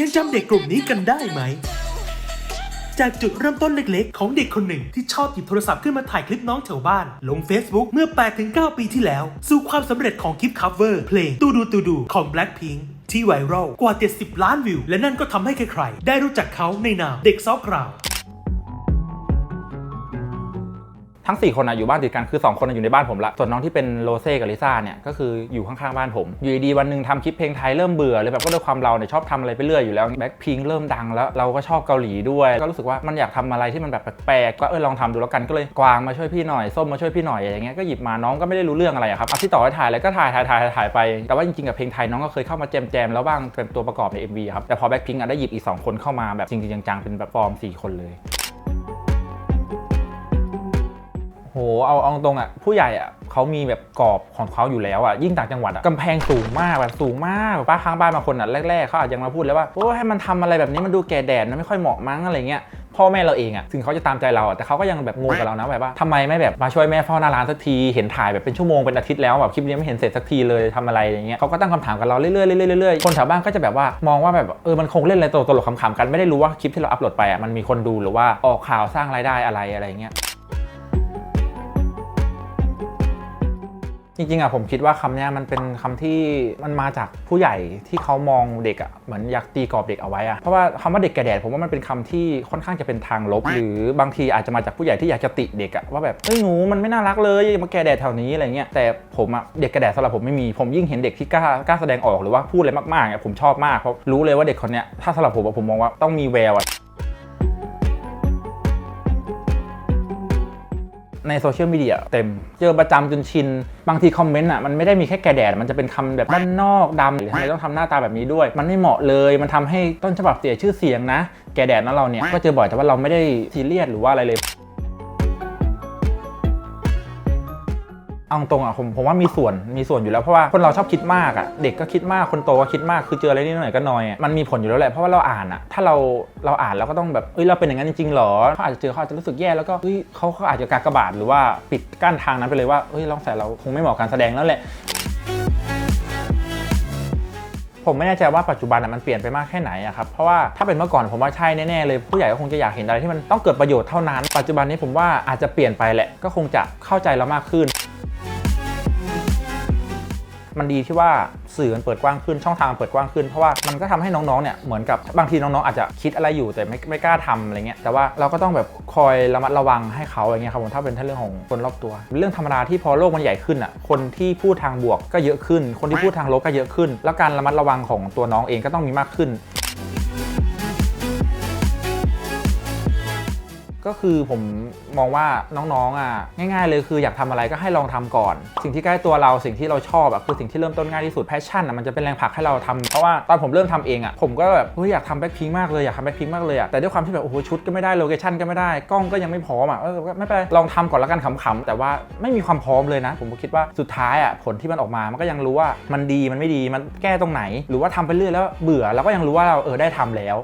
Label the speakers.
Speaker 1: ยังจำเด็กกลุ่มนี้กันได้ไหม จากจุดเริ่มต้นเล็กๆ ของเด็กคนหนึ่งที่ชอบหยิบโทรศัพท์ขึ้นมาถ่ายคลิปน้องแถวบ้าน ลง Facebook เมื่อ 8-9 ปีที่แล้ว สู่ความสำเร็จของคลิป cover เพลงตูดูตูดูของ Blackpink ที่ไวรัลกว่า 70 ล้านวิว และนั่นก็ทำให้ใครๆ ได้รู้จักเขาในนามเด็กซอกราว
Speaker 2: ทั้ง 4 คนอะอยู่บ้านติดกันคือ 2 คนอะอยู่ในบ้านผมละส่วนน้องที่เป็นโรเซ่กับลิซ่าเนี่ยก็คืออยู่ข้างๆบ้านผมอยู่ดีๆวันหนึ่งทำคลิปเพลงไทยเริ่มเบื่อเลยแบบก็ด้วยความเราเนี่ยชอบทำอะไรไปเรื่อยอยู่แล้วแบ็คพิงเริ่มดังแล้วเราก็ชอบเกาหลีด้วย ก็รู้สึกว่ามันอยากทำอะไรที่มันแบบแปลกๆก็เออลองทำดูแล้วกันก็เลยกวางมาช่วยพี่หน่อยส้มมาช่วยพี่หน่อยอย่างเงี้ยก็หยิบมาน้องก็ไม่ได้รู้เรื่องอะไรอะครับเอาที่ต่อให้ถ่ายอะไรก็ถ่ายถ่ายถ่ายถ่ายไป แต่ว่าจริงๆกับเพลงไทยน้องก็เคยเข้ามาแจมๆแล้วบ้างเป็นตัวประกอบใน MV ครับแต่พอแบ็คพิงอะได้หยิบอีกสองคนเข้ามาแบบจริงๆจังๆเป็นแบบฟอร์มสี่คนเลย โหเอาเอาตรงอะผู้ใหญ่อะเขามีแบบกรอบของเขาอยู่แล้วอะยิ่งต่างจังหวัดอะกำแพงสูงมากแบบสูงมากป้าข้างบ้านบางคนอะแรกๆเขาอาจจะยังมาพูดเลยว่าโอ้ให้มันทำอะไรแบบนี้มันดูแก่แดดนะไม่ค่อยเหมาะมั้งอะไรเงี้ยพ่อแม่เราเองอะถึงเขาจะตามใจเราอะแต่เขาก็ยังแบบงงกับเรานะแบบว่าทำไมไม่แบบมาช่วยแม่เฝ้าหน้าร้านสักทีเห็นถ่ายแบบเป็นชั่วโมงเป็นอาทิตย์แล้วแบบคลิปนี้ไม่เห็นเสร็จสักทีเลยทำอะไรอย่างเงี้ยเขาก็ตั้งคำถามกับเราเรื่อยๆเรื่อยๆเรื่อยๆคนแถวบ้านก็จะแบบว่ามองว่าแบบเออมันคงเล่นอะไรตลกๆขำๆกันไม่ได้รู้ว่าคลิปที่เราอัพโหลดไปอะมันมีคนดูหรือว่าออกข่าวสร้างรายได้อะไรอะไรเงี้ย จริงๆอะผมคิดว่าคำนี้มันเป็นคำที่มันมาจากผู้ใหญ่ที่เขามองเด็กอะเหมือนอยากตีกรอบเด็กเอาไว้อะเพราะว่าคำว่าเด็กแก่แดดผมว่ามันเป็นคำที่ค่อนข้างจะเป็นทางลบ หรือบางทีอาจจะมาจากผู้ใหญ่ที่อยากจะติเด็กอะว่าแบบเฮ้ยหนูมันไม่น่ารักเลยมาแก่แดดแถวนี้อะไรเงี้ยแต่ผมอะเด็กแก่แดดสำหรับผมไม่มีผมยิ่งเห็นเด็กที่กล้ากล้าแสดงออกหรือว่าพูดอะไรมากๆอะผมชอบมากเพราะรู้เลยว่าเด็กคนเนี้ยถ้าสำหรับผมอะผมมองว่าต้องมีแววอะ ในโซเชียลมีเดียเต็ม เจอประจำจนชิน บางทีคอมเมนต์อะมันไม่ได้มีแค่แกแดด มันจะเป็นคำแบบด้านนอกดำหรือทำไมต้องทำหน้าตาแบบนี้ด้วย มันไม่เหมาะเลย มันทำให้ต้นฉบับเสียชื่อเสียงนะ แกแดดนะเราเนี่ยก็เจอบ่อยแต่ว่าเราไม่ได้ซีเรียสหรือว่าอะไรเลย เอาตรงอะผมผมว่ามีส่วนมีส่วนอยู่แล้วเพราะว่าคนเราชอบคิดมากอะเด็กก็คิดมากคนโตก็คิดมากคือเจออะไรนิดหน่อยก็นอยมันมีผลอยู่แล้วแหละเพราะว่าเราอ่านอะถ้าเราเราอ่านเราก็ต้องแบบเอ้ยเราเป็นอย่างนั้นจริงๆหรอเขาอาจจะเจอเขาอาจจะรู้สึกแย่แล้วก็เฮ้ยเขาเขาอาจจะกากบาทหรือว่าปิดกั้นทางนั้นไปเลยว่าเฮ้ยลองใส่เราคงไม่เหมาะการแสดงแล้วแหละผมไม่แน่ใจว่าปัจจุบันอะมันเปลี่ยนไปมากแค่ไหนอะครับเพราะว่าถ้าเป็นเมื่อก่อนผมว่าใช่แน่ๆเลย ผู้ใหญ่ก็คงจะอยากเห็นอะไรที่มันต้องเกิดประโยชน์เท่านั้น ปัจจุบันนี้ผมว่าอาจจะเปลี่ยนไปแหละก็คงจะเข้าใจเรามากขึ้น มันดีที่ว่าสื่อมันเปิดกว้างขึ้นช่องทางเปิดกว้างขึ้นเพราะว่ามันก็ทำให้น้องๆเนี่ยเหมือนกับบางทีน้องๆอาจจะคิดอะไรอยู่แต่ไม่ไม่กล้าทำอะไรเงี้ยแต่ว่าเราก็ต้องแบบคอยระมัดระวังให้เขาอะไรเงี้ยครับผมถ้าเป็นเรื่องของคนรอบตัว เรื่องธรรมดาที่พอโลกมันใหญ่ขึ้นอะคนที่พูดทางบวกก็เยอะขึ้น คนที่พูดทางลบก็เยอะขึ้น แล้วการระมัดระวังของตัวน้องเองก็ต้องมีมากขึ้น ก็คือผมมองว่าน้องๆอะง่ายๆเลยคืออยากทำอะไรก็ให้ลองทำก่อน สิ่งที่ใกล้ตัวเราสิ่งที่เราชอบอะคือสิ่งที่เริ่มต้นง่ายที่สุดแพชชั่นอะมันจะเป็นแรงผลักให้เราทำเพราะว่าตอนผมเริ่มทำเองอะผมก็แบบเฮ้ยอยากทำแบ็คพิงมากเลยอยากทำแบ็คพิงมากเลยอะแต่ด้วยความที่แบบโอ้โหชุดก็ไม่ได้โลเคชั่นก็ไม่ได้กล้องก็ยังไม่พร้อมอะเออไม่เป็นไรลองทำก่อนแล้วกันขำๆแต่ว่าไม่มีความพร้อมเลยนะ ผมก็คิดว่าสุดท้ายอะผลที่มันออกมามันก็ยังรู้ว่ามันดีมันไม่ดีมันแก้ตรงไหน หรือว่าทำไปเรื่อยแล้วเบื่อเราก็ยังรู้ว่าเราเออได้ทำแล้ว